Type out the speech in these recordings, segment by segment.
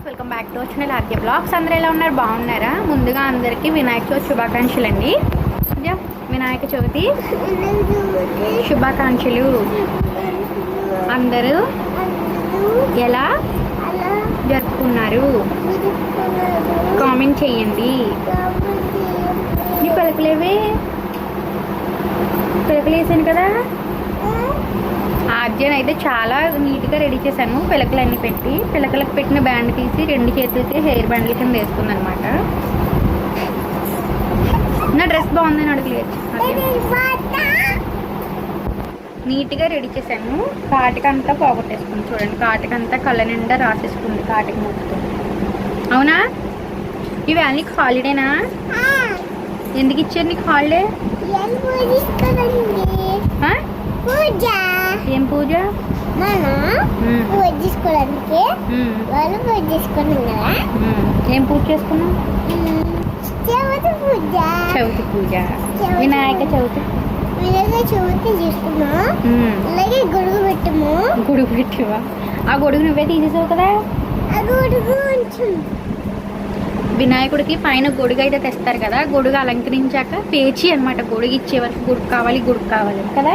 Guys welcome back to వచ్చిన RK vlogs అందరూ ఎలా ఉన్నారు? బాగున్నారా? ముందుగా అందరికీ వినాయక చవితి శుభాకాంక్షలు అండి. వినాయక చవితి. శుభాకాంక్షలు. అందరూ ఎలా జరుపుకున్నారు? కామెంట్ చేయండి. నీ పిలకలేవే? పిలకలు కదా? కదా ఆర్జన్ అయితే చాలా నీట్గా రెడీ చేశాను. పిలకలు అన్ని పెట్టి పిలకలకు పెట్టిన బ్యాండ్ తీసి రెండు చేతులకి హెయిర్ బ్యాండ్ల కింద వేసుకుంది అనమాట నా డ్రెస్ బాగుందని అడగలేదు నీట్గా రెడీ చేశాను. కాటికంతా పోగొట్టేసుకుంది చూడండి. కాటికంతా కళ్ళ నిండా రాసేసుకుంది కాటికి మొత్తం. అవునా? ఇవి అన్ని హాలిడేనా? ఎందుకు ఇచ్చారు నీకు హాలిడే? ఆ? పూజ. ఏం పూజ? మన పూజ చేసుకోవడానికి వాళ్ళు పూజ ఉమ్. ఏం పూజ చేసుకున్నాం? చవితి పూజ. చవితి పూజ. వినాయక చవితి. వినాయక చవితి చేసుకున్నాం. అలాగే గొడుగు పెట్టము. గొడుగు పెట్టివా? ఆ గొడుగు నువ్వే తీసేసావు కదా? ఆ గొడుగు వినాయకుడికి పైన గొడుగు అయితే తెస్తారు కదా గొడుగు అలంకరించాక పేచి అన్నమాట గొడుగు ఇచ్చే వరకు గొడుగు కావాలి గొడుగు కావాలి కదా?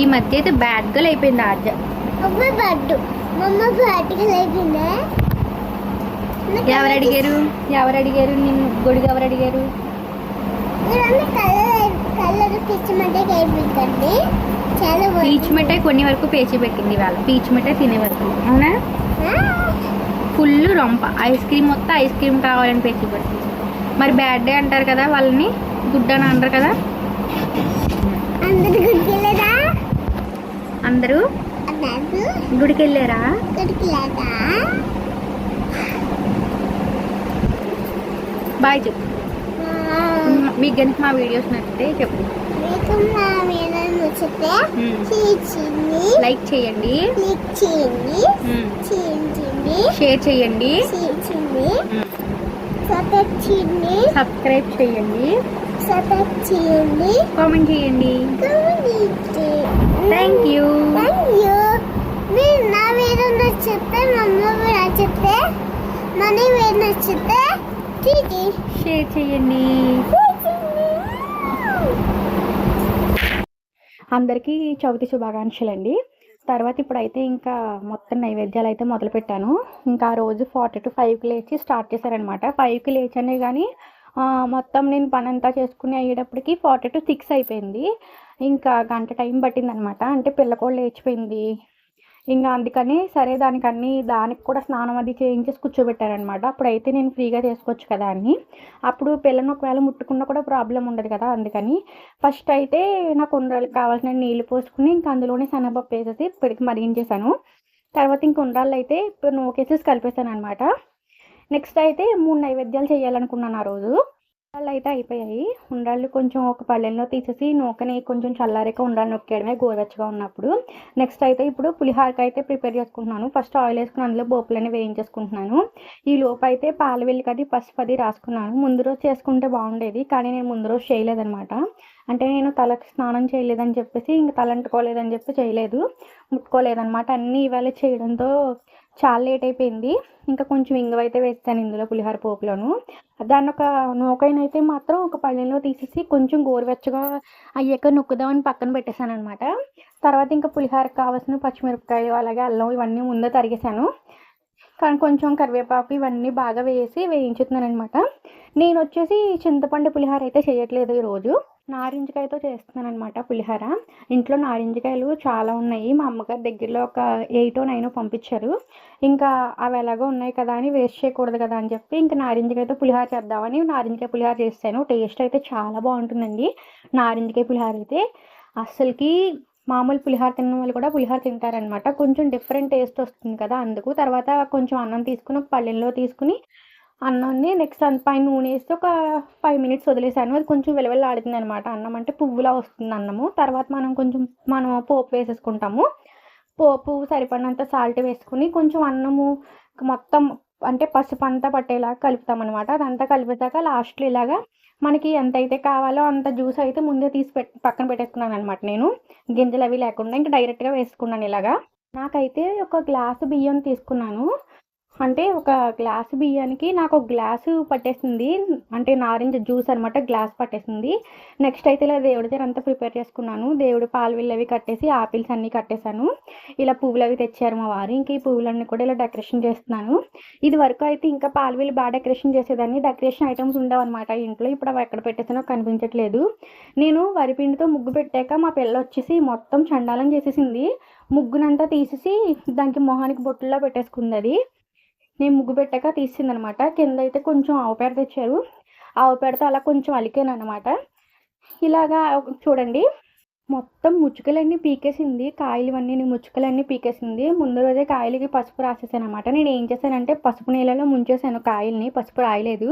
ఈ మధ్య అయితే బ్యాడ్ గల్ అయిపోయింది ఆర్జ ఎవరు అడిగారు? ఎవరు అడిగారు? నిన్ను గొడుగు ఎవరు అడిగారు? పీచ్ మిఠాయి కొన్ని వరకు పేచి పెట్టింది వాళ్ళ పీచ్ మిఠాయి తినే వరకు. అవునా? ఫుల్ రొంప. ఐస్ క్రీమ్ మొత్తం ఐస్ క్రీమ్ కావాలని పేచి పెడుతుంది. మరి బ్యాడ్ డే అంటారు కదా వాళ్ళని. గుడ్ అని అంటారు కదా అందరు గుడికి వెళ్ళారా బాయ్ చెప్పు. మీకు కనుక మా వీడియోస్ నచ్చితే చెప్పు. లైక్ చేయండి. షేర్ చేయండి. సపోర్ట్ చేయండి. సబ్స్క్రైబ్ చేయండి కామెంట్ చేయండి. థ్యాంక్ యూ థ్యాంక్ యూ మీరు నా వీడియో నచ్చితే మమ్మ కూడా నచ్చితే మన వీడియో నచ్చితే షేర్ చేయండి. అందరికీ చవితి శుభాకాంక్షలు అండి తర్వాత ఇప్పుడైతే ఇంకా మొత్తం నైవేద్యాలు అయితే మొదలు పెట్టాను ఇంకా ఆ రోజు ఫార్టీ టు ఫైవ్కి లేచి స్టార్ట్ చేశారనమాట. ఫైవ్కి లేచానే కానీ మొత్తం నేను పని అంతా చేసుకుని అయ్యేటప్పటికి ఫార్టీ టు సిక్స్ అయిపోయింది. ఇంకా గంట టైం పట్టిందనమాట. అంటే పిల్ల కూడా లేచిపోయింది. ఇంకా అందుకని సరే దానికి అన్ని దానికి కూడా స్నానం అది చేయించేసి కూర్చోబెట్టారనమాట. అప్పుడైతే నేను ఫ్రీగా చేసుకోవచ్చు కదా అని. అప్పుడు పిల్లని ఒకవేళ ముట్టుకున్నా కూడా ప్రాబ్లం ఉండదు కదా అందుకని. ఫస్ట్ అయితే నాకు ఉండ్రాళ్ళకి కావాల్సిన నీళ్ళు పోసుకుని ఇంకా అందులోనే శనగపప్పు వేసేసి పిడికి మరిగించేసాను తర్వాత ఇంక ఉండ్రాళ్ళు అయితే ఇప్పుడు నూకేసేసి కలిపేసాను అనమాట నెక్స్ట్ అయితే మూడు నైవేద్యాలు చేయాలనుకున్నాను ఆ రోజు. ఉండాలు అయితే అయిపోయాయి. ఉండాలు కొంచెం ఒక పళ్ళెంలో తీసేసి నూకని కొంచెం చల్లారాక ఉండాలి నొక్కేయడమే గోరువెచ్చగా ఉన్నప్పుడు. నెక్స్ట్ అయితే ఇప్పుడు పులిహారకి అయితే ప్రిపేర్ చేసుకుంటున్నాను. ఫస్ట్ ఆయిల్ వేసుకుని అందులో బోపులని వేయించేసుకుంటున్నాను. ఈ లోపు అయితే పాల వెల్లికది పసుపు అది రాసుకున్నాను. ముందు రోజు చేసుకుంటే బాగుండేది కానీ నేను ముందు రోజు చేయలేదనమాట అంటే నేను తలకి స్నానం చేయలేదని చెప్పేసి ఇంక తలంటుకోలేదని చెప్పి చేయలేదు. ముట్టుకోలేదనమాట అన్నీ ఇవాళ చేయడంతో చాలా లేట్ అయిపోయింది. ఇంకా కొంచెం ఇంగవైతే అయితే వేస్తాను ఇందులో పులిహోర పోపులోను. దాన్ని ఒక నూకైనైతే మాత్రం ఒక పళ్ళెంలో తీసేసి కొంచెం గోరువెచ్చగా అయ్యాక నొక్కుదామని పక్కన పెట్టేశాను అనమాట తర్వాత ఇంకా పులిహోరకు కావాల్సిన పచ్చిమిరపకాయలు అలాగే అల్లం ఇవన్నీ ముందే తరిగేశాను. కానీ కొంచెం కరివేపాకు ఇవన్నీ బాగా వేసి వేయించుతున్నాను అనమాట నేను వచ్చేసి చింతపండు పులిహోర అయితే చేయట్లేదు ఈరోజు. నారింజకాయతో చేస్తున్నాను అనమాట పులిహోర. ఇంట్లో నారింజకాయలు చాలా ఉన్నాయి. మా అమ్మగారి దగ్గరలో ఒక ఎయిట్ నైన్ పంపించారు. ఇంకా అవి ఎలాగో ఉన్నాయి కదా అని వేస్ట్ చేయకూడదు కదా అని చెప్పి ఇంకా నారింజకాయతో పులిహోర చేద్దామని నారింజకాయ పులిహోర చేస్తాను టేస్ట్ అయితే చాలా బాగుంటుందండి నారింజకాయ పులిహోర అయితే. అస్సలకి మామూలు పులిహోర తిన్న వాళ్ళు కూడా పులిహోర తింటారనమాట కొంచెం డిఫరెంట్ టేస్ట్ వస్తుంది కదా అందుకు. తర్వాత కొంచెం అన్నం తీసుకుని పల్లెల్లో పళ్ళెంలో తీసుకుని అన్నాన్ని నెక్స్ట్ అంత పైన నూనె వేస్తే ఒక ఫైవ్ మినిట్స్ వదిలేసాను. అది కొంచెం వెలవెల్లాడుతుంది అనమాట అన్నం అంటే పువ్వులా వస్తుంది అన్నము. తర్వాత మనం కొంచెం మనం పోపు వేసేసుకుంటాము. పోపు సరిపడినంత సాల్ట్ వేసుకుని కొంచెం అన్నము మొత్తం అంటే పసుపు అంతా పట్టేలా కలుపుతాం అనమాట అదంతా కలిపేసాక లాస్ట్లో ఇలాగా మనకి ఎంత అయితే కావాలో అంత జ్యూస్ అయితే ముందే తీసి పెట్ పక్కన పెట్టేసుకున్నాను అనమాట నేను. గింజలు అవి లేకుండా ఇంకా డైరెక్ట్గా వేసుకున్నాను ఇలాగా. నాకైతే ఒక గ్లాసు బియ్యం తీసుకున్నాను. అంటే ఒక గ్లాసు బియ్యానికి నాకు ఒక గ్లాసు పట్టేసింది. అంటే నారింజ జ్యూస్ అనమాట గ్లాస్ పట్టేసింది. నెక్స్ట్ అయితే ఇలా దేవుడి దగ్గర అంతా ప్రిపేర్ చేసుకున్నాను. దేవుడు పాలు అవి కట్టేసి ఆపిల్స్ అన్నీ కట్టేశాను. ఇలా పువ్వులు అవి తెచ్చారు మా వారు. ఇంకా ఈ పువ్వులన్నీ కూడా ఇలా డెకరేషన్ చేస్తున్నాను. ఇది వరకు అయితే ఇంకా పాలు బాగా డెకరేషన్ చేసేదాన్ని. డెకరేషన్ ఐటమ్స్ ఉండవు అనమాట ఇంట్లో. ఇప్పుడు అవి ఎక్కడ పెట్టేసానో కనిపించట్లేదు. నేను వరిపిండితో ముగ్గు పెట్టాక మా పిల్ల వచ్చేసి మొత్తం చండాలం చేసేసింది. ముగ్గునంతా తీసేసి దానికి మొహానికి బొట్టులా పెట్టేసుకుంది అది. నేను ముగ్గు పెట్టాక తీసింది అనమాట కింద అయితే కొంచెం ఆవు పేడ తెచ్చారు. ఆవు పేడతో అలా కొంచెం అలికాను అనమాట ఇలాగా చూడండి. మొత్తం ముచ్చుకలన్నీ పీకేసింది. కాయలు ఇవన్నీ ముచ్చుకలన్నీ పీకేసింది. ముందు రోజే కాయలకి పసుపు రాసేసాను అనమాట నేను ఏం చేశానంటే పసుపు నీళ్ళలో ముంచేసాను కాయల్ని. పసుపు రాయలేదు.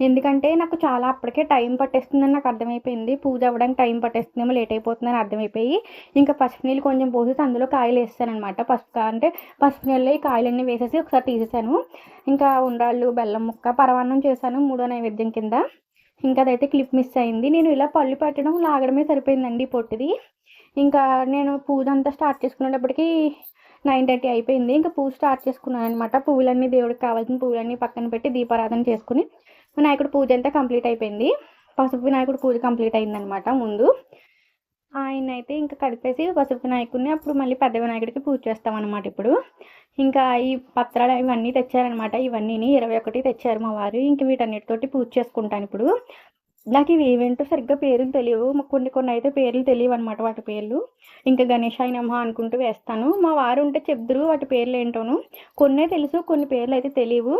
ఎందుకంటే నాకు చాలా అప్పటికే టైం పట్టేస్తుందని నాకు అర్థమైపోయింది. పూజ అవ్వడానికి టైం పట్టేస్తుందేమో లేట్ అయిపోతుందని అర్థమైపోయి ఇంకా పసుపు నీళ్ళు కొంచెం పోసేసి అందులో కాయలు వేస్తాను అనమాట పసుపు అంటే పసుపు నీళ్ళలో ఈ కాయలన్నీ వేసేసి ఒకసారి తీసేసాను. ఇంకా ఉండ్రాళ్ళు బెల్లం ముక్క పరమాన్నం చేశాను. మూడో నైవేద్యం కింద. ఇంకా అదైతే క్లిప్ మిస్ అయింది. నేను ఇలా పళ్ళు పెట్టడం లాగడమే సరిపోయిందండి పొట్టిది. ఇంకా నేను పూజ అంతా స్టార్ట్ చేసుకునేటప్పటికి నైన్ థర్టీ అయిపోయింది. ఇంకా పూజ స్టార్ట్ చేసుకున్నాను అనమాట పువ్వులన్నీ దేవుడికి కావాల్సిన పువ్వులన్నీ పక్కన పెట్టి దీపారాధన చేసుకుని వినాయకుడు పూజ అంతా కంప్లీట్ అయిపోయింది. పసుపు వినాయకుడు పూజ కంప్లీట్ అయిందనమాట ముందు. ఆయన అయితే ఇంకా కలిపేసి పసుపు వినాయకుడిని అప్పుడు మళ్ళీ పెద్ద వినాయకుడికి పూజ చేస్తాం అనమాట ఇప్పుడు. ఇంకా ఈ పత్రాలు ఇవన్నీ తెచ్చారనమాట ఇవన్నీ ఇరవై ఒకటి తెచ్చారు మా వారు. ఇంక వీటన్నిటితోటి పూజ చేసుకుంటాను ఇప్పుడు. నాకు ఇవి ఏవేంటో సరిగ్గా పేర్లు తెలియవు. కొన్ని కొన్ని అయితే పేర్లు తెలియవు అనమాట వాటి పేర్లు. ఇంకా గణేశాయ నమః అనుకుంటూ వేస్తాను. మా వారు ఉంటే చెప్దురు వాటి పేర్లు ఏంటోను. కొన్నే తెలుసు కొన్ని పేర్లు అయితే తెలియవు.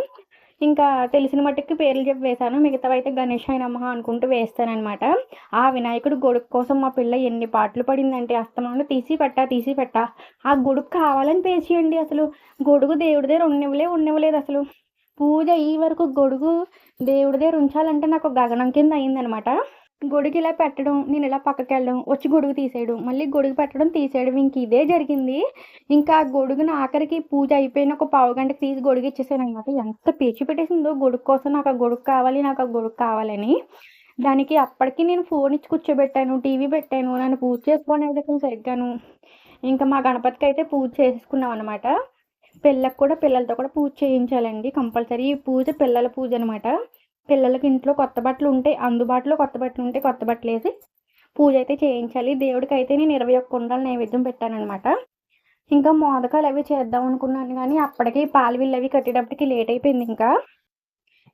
ఇంకా తెలిసిన మట్టుకు పేర్లు చెప్పి వేశాను. మిగతావి అయితే గణేశాయ నమః అనుకుంటూ వేస్తానమాట ఆ వినాయకుడు గొడుగు కోసం మా పిల్ల ఎన్ని పాటలు పడిందంటే అస్తమానం తీసి పెట్టా తీసి పెట్టా. ఆ గొడుగు కావాలని పేచేయండి అసలు. గొడుగు దేవుడి దగ్గర ఉన్నివ్వలే ఉన్నివ్వలేదు అసలు. పూజ ఈ వరకు గొడుగు దేవుడి దగ్గర ఉంచాలంటే నాకు గగనం కింద అయిందనమాట గొడుగు ఇలా పెట్టడం నేను ఇలా పక్కకి వెళ్ళడం వచ్చి గొడుగు తీసేయడం మళ్ళీ గొడుగు పెట్టడం తీసేయడం ఇంక ఇదే జరిగింది. ఇంకా ఆ గొడుగును ఆఖరికి పూజ అయిపోయిన ఒక పావు గంటకి తీసి గొడుగు ఇచ్చేసాను అనమాట. ఎంత పేచి పెట్టేసిందో గొడుగు కోసం నాకు ఆ గొడుగు కావాలి నాకు ఆ గొడుగు కావాలని. దానికి అప్పటికి నేను ఫోన్ ఇచ్చి కూర్చోబెట్టాను టీవీ పెట్టాను నన్ను పూజ చేసుకోవడానికి సరిగ్గాను. ఇంకా మా గణపతికి అయితే పూజ చేసుకున్నాం అనమాట. పిల్లలకు కూడా పిల్లలతో కూడా పూజ చేయించాలండి కంపల్సరీ ఈ పూజ పిల్లల పూజ అనమాట. పిల్లలకి ఇంట్లో కొత్త బట్టలు ఉంటే అందుబాటులో కొత్త బట్టలు ఉంటే కొత్త బట్టలు వేసి పూజ అయితే చేయించాలి. దేవుడికి అయితే నేను ఇరవై ఒక్క కుండలు నైవేద్యం పెట్టానమాట ఇంకా మోదకాలు అవి చేద్దాం అనుకున్నాను కానీ అప్పటికి పాలు అవి కట్టేటప్పటికి లేట్ అయిపోయింది ఇంకా.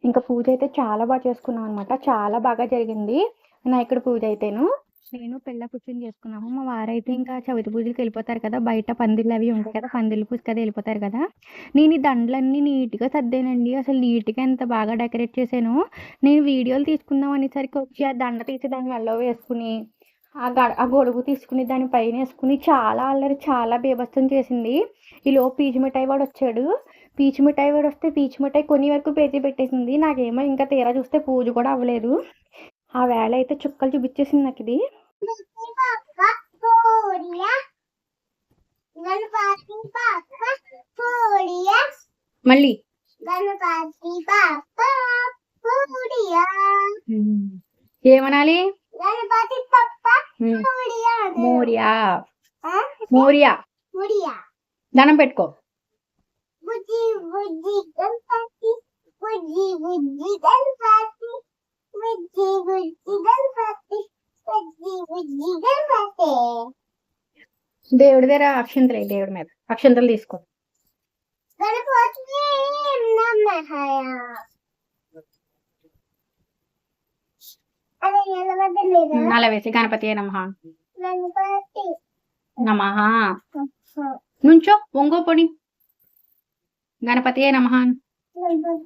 ఇంకా పూజ అయితే చాలా బాగా చేసుకున్నాం అనమాట చాలా బాగా జరిగింది. వినాయకుడి పూజ అయితేను. నేను పిల్ల కూర్చొని చేసుకున్నాము. మా వారైతే ఇంకా చవితి పూజకి వెళ్ళిపోతారు కదా బయట పందిళ్ళు అవి ఉంటాయి కదా పందిళ్ళ పూజ కదా వెళ్ళిపోతారు కదా. నేను ఈ దండలన్నీ నీట్గా సర్దానండి. అసలు నీట్గా ఎంత బాగా డెకరేట్ చేశాను. నేను వీడియోలు తీసుకుందాం అనేసరికి వచ్చి ఆ దండ తీసి దాని మెల్లో వేసుకుని ఆ గ ఆ గొడుగు తీసుకుని దాని పైన వేసుకుని చాలా అల్లరి చాలా బీభత్సం చేసింది. ఈలో పీచు మిఠాయి వాడు వచ్చాడు. పీచు మిఠాయి వాడు వస్తే పీచు మిఠాయి కొన్ని వరకు పేచి పెట్టేసింది. నాకేమో ఇంకా తీరా చూస్తే పూజ కూడా అవ్వలేదు. ఆ వేళ అయితే చుక్కలు చూపించేసింది నాకు ఇది. మళ్ళీ. ఏమనాలి? మోరియా. ఆ? మోరియా. దండం పెట్టుకో. బుజ్జి బుజ్జి గణపతి బుజ్జి బుజ్జి గణపతి. బుజ్జి బుజ్జి గణపతి బుజ్జి బుజ్జి గణపతి దేవుడి దగ్గర అక్షంతలు దేవుడి మీద. అక్షంతలు తీసుకో. గణపతి నమః అదే వేసి గణపతి నమ. గణపతి నుంచో ఒంగో పొడి. గణపతి నమ.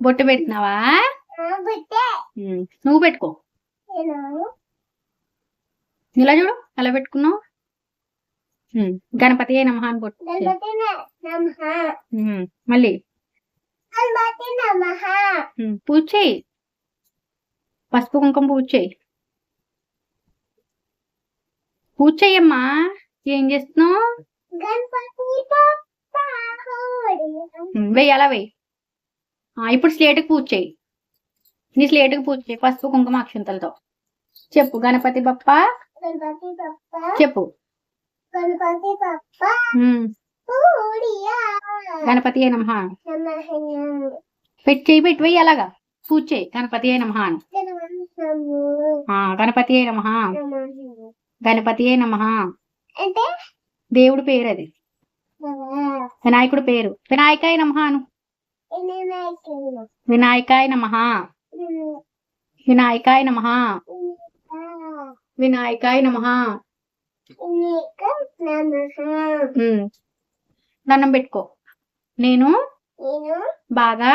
బొట్టు పెట్టినావా? నువ్వు పెట్టుకో. ఇలా చూడు ఎలా పెట్టుకున్నావు. గణపతి గణపతి నమః. ఉమ్, మళ్ళీ. పూజ చేయి పసుపు కుంకుమ పూజ చేయి పూజ చెయ్యమ్మా. ఏం చేస్తున్నావు? వెయ్యి అలా వెయ్యి. ఇప్పుడు స్లేట్కి పూజ చేయి నీ స్లేట్కి పూజ చేయి. పసుపు కుంకుమ అక్షంతలతో. చెప్పు గణపతి బప్ప? చెప్పు. గణపతి పప్ప ఉమ్, పూరియా గణపతి అయిన మహా నమః. పెట్టి చేయి పెట్టి అలాగా. పూజ చేయి. గణపతి మహా ఆ, గణపతి అయిన మహా గణపతి అయిన మహా అంటే? దేవుడి పేరు అది. వినాయకుడి పేరు. వినాయకాయ నమః అను. వినాయకాయ నమః. వినాయకాయ నమః. వినాయకాయ నమః. దండం పెట్టుకో. నేను బాగా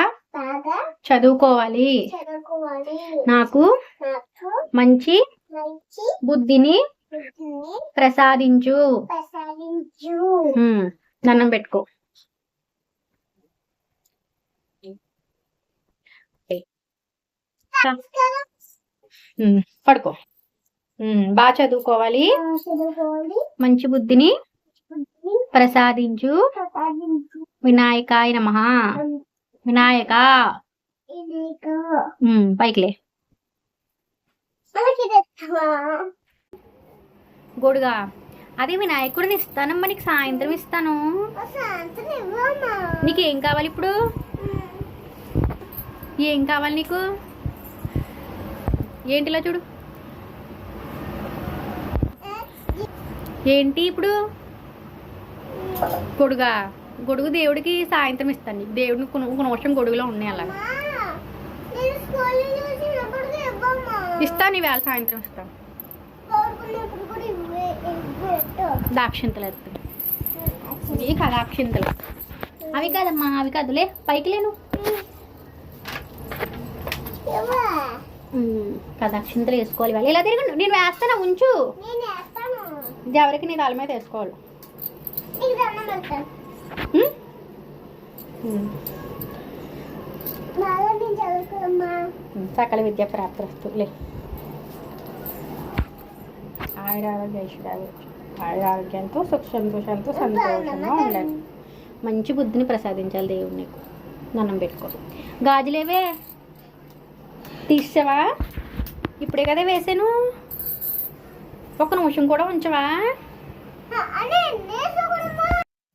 చదువుకోవాలి. నాకు మంచి బుద్ధిని ప్రసాదించు. దండం పెట్టుకో. పడుకో. బాగా చదువుకోవాలి. మంచి బుద్ధిని ప్రసాదించు. వినాయకాయ నమః. వినాయక. పైకిలే మనకి గొడుగా అది వినాయకుడిని ఇస్తానమ్మా నీకు సాయంత్రం ఇస్తాను. నీకు ఏం కావాలి ఇప్పుడు? ఏం కావాలి నీకు? ఏంటిలా చూడు? ఏంటి ఇప్పుడు? గొడుగా. గొడుగు దేవుడికి సాయంత్రం ఇస్తాను. నీకు దేవుడిని కొన్ని గొడుగులో ఉన్నాయి అలా ఇస్తాను ఈవేళ సాయంత్రం ఇస్తాను. దాక్షింతలు ఇవి కాదు అక్షింతలు. అవి కాదమ్మా అవి కాదులే. పైకి లేను. అక్షింతలు వేసుకోవాలి ఇవాళ ఇలా తిరగండి. నేను వేస్తాను? ఉంచు. ఇది ఎవరికి? నీ తల మీద వేసుకోవాలి. సకల విద్య ప్రాప్తిస్తూ లే. ఆయుర ఆరోగ్య ఐశ్వర్యాలు ఆయుర ఆరోగ్యంతో సుఖ సంతోషాలతో సంతోషంగా ఉండాలి. మంచి బుద్ధిని ప్రసాదించాలి దేవుడు నీకు. దండం పెట్టుకో. గాజులేవే? తీసావా? ఇప్పుడే కదా వేసాను. ఒక నిమిషం కూడా ఉంచవా?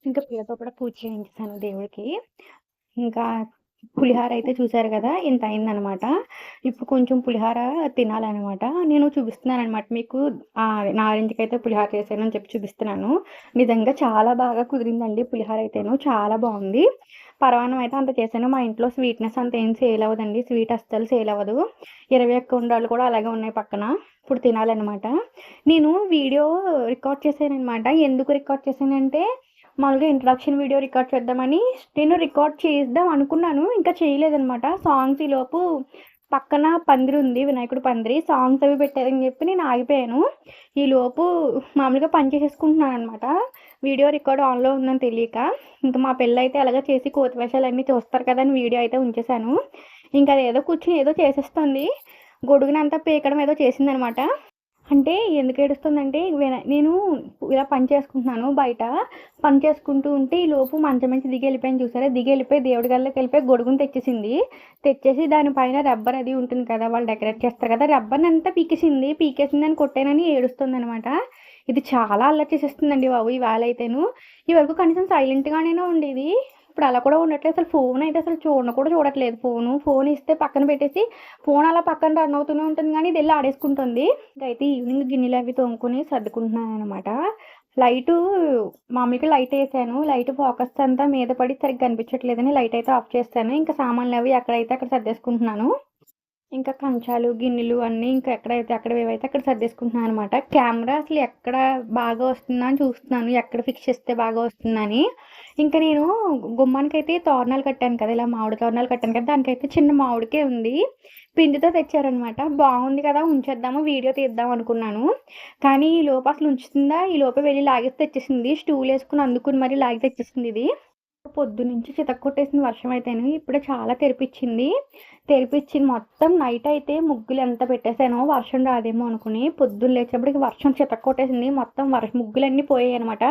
ఇంకా పిల్లతో కూడా పూజ చేయించాను దేవుడికి. ఇంకా పులిహార అయితే చూసారు కదా ఇంత అయిందనమాట. ఇప్పుడు కొంచెం పులిహార తినాలన్నమాట నేను చూపిస్తున్నాను అనమాట మీకు నారింజకి అయితే పులిహార చేశాను అని చెప్పి చూపిస్తున్నాను. నిజంగా చాలా బాగా కుదిరిందండి పులిహార అయితేను. చాలా బాగుంది. పరవాన్నం అయితే అంత చేశాను. మా ఇంట్లో స్వీట్నెస్ అంత ఏం సేల్ అవ్వదండి. స్వీట్ అస్సలు సేల్ అవ్వదు. ఇరవై ఒక్క ఉండాలు కూడా అలాగే ఉన్నాయి పక్కన. ఇప్పుడు తినాలన్నమాట నేను వీడియో రికార్డ్ చేశాను అనమాట ఎందుకు రికార్డ్ చేశానంటే మామూలుగా ఇంట్రడక్షన్ వీడియో రికార్డ్ చేద్దామని నేను రికార్డ్ చేద్దాం అనుకున్నాను. ఇంకా చేయలేదనమాట సాంగ్స్ ఈలోపు పక్కన పందిరి ఉంది వినాయకుడు పందిరి. సాంగ్స్ అవి పెట్టారని చెప్పి నేను ఆగిపోయాను. ఈలోపు మామూలుగా పని చేసేసుకుంటున్నాను అనమాట వీడియో రికార్డ్ ఆన్లో ఉందని తెలియక ఇంకా మా పిల్ల అయితే అలాగే చేసి కోతి వేషాలన్నీ చూస్తారు కదా అని వీడియో అయితే ఉంచేశాను. ఇంకా అది ఏదో కూర్చుని ఏదో చేసేస్తుంది. గొడుగునంతా పీకడం ఏదో చేసిందనమాట అంటే ఎందుకు ఏడుస్తుందంటే నేను ఇలా పని చేసుకుంటున్నాను బయట. పని చేసుకుంటూ ఉంటే ఈ లోపు మంచి మంచి దిగి వెళ్ళిపోయాను చూసారా? దిగి వెళ్ళిపోయి దేవుడి గల్లకి వెళ్ళిపోయి గొడుగుని తెచ్చేసింది. తెచ్చేసి దానిపైన రబ్బర్ అది ఉంటుంది కదా వాళ్ళు డెకరేట్ చేస్తారు కదా రబ్బర్ని అంతా పీకేసింది. పీకేసిందని కొట్టానని ఏడుస్తుంది అనమాట ఇది చాలా అల్లరి చేసేస్తుందండి బాబు ఇవాళ అయితేను. ఈ వరకు కనీసం సైలెంట్గానే ఉండేది ఇప్పుడు అలా కూడా ఉండట్లేదు అసలు ఫోన్ అయితే అసలు చూడను కూడా చూడట్లేదు ఫోను ఫోన్ ఇస్తే పక్కన పెట్టేసి ఫోన్ అలా పక్కన రన్ అవుతూనే ఉంటుంది కానీ ఇది వెళ్ళి ఆడేసుకుంటుంది. అయితే ఈవినింగ్ గిన్నెలు అవి తోముకొని సర్దుకుంటున్నాను అనమాట లైట్ మామూలుగా లైట్ వేసాను. లైట్ ఫోకస్ అంతా మీద పడి సరిగ్గా కనిపించట్లేదని లైట్ అయితే ఆఫ్ చేస్తాను. ఇంకా సామాన్లు అవి ఎక్కడైతే అక్కడ సర్దేసుకుంటున్నాను. ఇంకా కంచాలు గిన్నెలు అన్నీ ఇంకా ఎక్కడైతే అక్కడ ఏవైతే అక్కడ సర్దేసుకుంటున్నాను అనమాట కెమెరా అసలు ఎక్కడ బాగా వస్తుందా అని చూస్తున్నాను. ఎక్కడ ఫిక్స్ చేస్తే బాగా వస్తుందని. ఇంకా నేను గుమ్మానికి అయితే తోరణాలు కట్టాను కదా ఇలా మామిడి తోరణాలు కట్టాను కదా దానికైతే చిన్న మామిడికే ఉంది. పిండితో తెచ్చారనమాట బాగుంది కదా ఉంచేద్దాము వీడియో తీద్దాం అనుకున్నాను. కానీ ఈ లోపు అసలు ఉంచుతుందా? ఈ లోపే వెళ్ళి లాగేసి తెచ్చేసింది. స్టూల్ వేసుకుని అందుకుని మరి లాగి తెచ్చేసింది ఇది. పొద్దు నుంచి చితక్కొట్టేసిన వర్షం అయితేను. ఇప్పుడే చాలా తెరిపించింది. తెరిపించింది మొత్తం నైట్ అయితే ముగ్గులు ఎంత పెట్టేశానో వర్షం రాదేమో అనుకుని పొద్దున్న లేచేప్పటికి వర్షం చితక్కొట్టేసింది. మొత్తం వర్షం ముగ్గులన్నీ పోయాయి అనమాట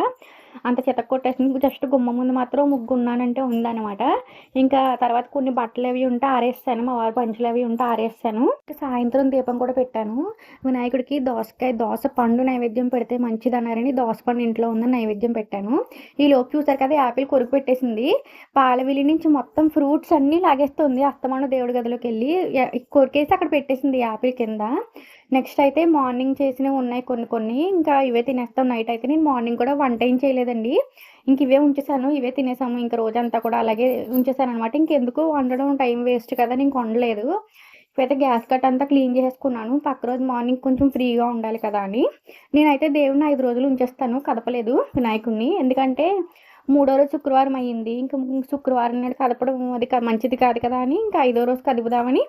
అంత చితక్కొట్టేసింది. జస్ట్ గుమ్మ ముందు మాత్రం ముగ్గు ఉన్నానంటే ఉందన్నమాట. ఇంకా తర్వాత కొన్ని బట్టలు అవి ఉంటే ఆరేస్తాను. మా వారి పంచులు అవి ఉంటే ఆరేస్తాను. సాయంత్రం దీపం కూడా పెట్టాను. వినాయకుడికి దోసకాయ దోస పండు నైవేద్యం పెడితే మంచిది అన్నారని దోస పండు ఇంట్లో ఉందని నైవేద్యం పెట్టాను. ఈ లోపు చూసారు కదా యాపిల్ కొరుకు పెట్టేసింది. పాలవిలి నుంచి మొత్తం ఫ్రూట్స్ అన్నీ లాగేస్తుంది అస్తమానం దేవుడి గదిలోకి వెళ్ళి కొరికేసి అక్కడ పెట్టేసింది యాపిల్ కింద. నెక్స్ట్ అయితే మార్నింగ్ చేసినవి ఉన్నాయి కొన్ని కొన్ని. ఇంకా ఇవే తినేస్తాం. నైట్ అయితే నేను మార్నింగ్ కూడా వంట ఏం చేయలేదండి. ఇంక ఇవే ఉంచేసాను. ఇవే తినేసాము. ఇంకా రోజంతా కూడా అలాగే ఉంచేసాను అనమాట ఇంకెందుకు? వండడం టైం వేస్ట్ కదా. నేను వండలేదు ఇప్పుడైతే గ్యాస్ కట్ అంతా క్లీన్ చేసుకున్నాను పక్క రోజు మార్నింగ్ కొంచెం ఫ్రీగా ఉండాలి కదా అని. నేనైతే దేవుడిని ఐదు రోజులు ఉంచేస్తాను. కదపలేదు వినాయకుడిని ఎందుకంటే మూడో రోజు శుక్రవారం అయ్యింది. ఇంకా శుక్రవారం నాడు కలపడం అది మంచిది కాదు కదా అని ఇంకా ఐదో రోజు కదుపుదామని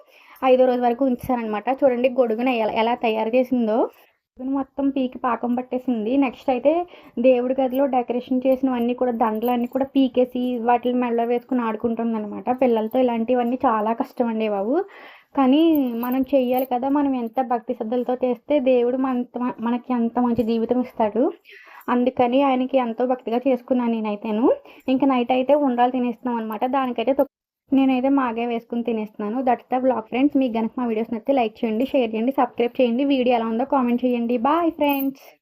ఐదో రోజు వరకు ఉంచానమాట చూడండి గొడుగున ఎలా ఎలా తయారు చేసిందో. గొడుగును మొత్తం పీకి పాకం పట్టేసింది. నెక్స్ట్ అయితే దేవుడి గదిలో డెకరేషన్ చేసినవన్నీ కూడా దండలన్నీ కూడా పీకేసి వాటిని మెడలో వేసుకుని ఆడుకుంటుంది అనమాట పిల్లలతో ఇలాంటివన్నీ చాలా కష్టం అండి బాబు. కానీ మనం చెయ్యాలి కదా. మనం ఎంత భక్తి శ్రద్ధలతో చేస్తే దేవుడు మన మనకి అంత మంచి జీవితం ఇస్తాడు. అందుకని ఆయనకి ఎంతో భక్తిగా చేసుకున్నాను నేనైతేను. ఇంకా నైట్ అయితే ఉండాలి తినేస్తున్నాం అనమాట దానికైతే నేనైతే మాగే వేసుకుని తినేస్తున్నాను. That's the vlog friends. మీకు కనుక మా వీడియోస్ నచ్చితే లైక్ చేయండి షేర్ చేయండి సబ్స్క్రైబ్ చేయండి. వీడియో ఎలా ఉందో కామెంట్ చేయండి. Bye friends.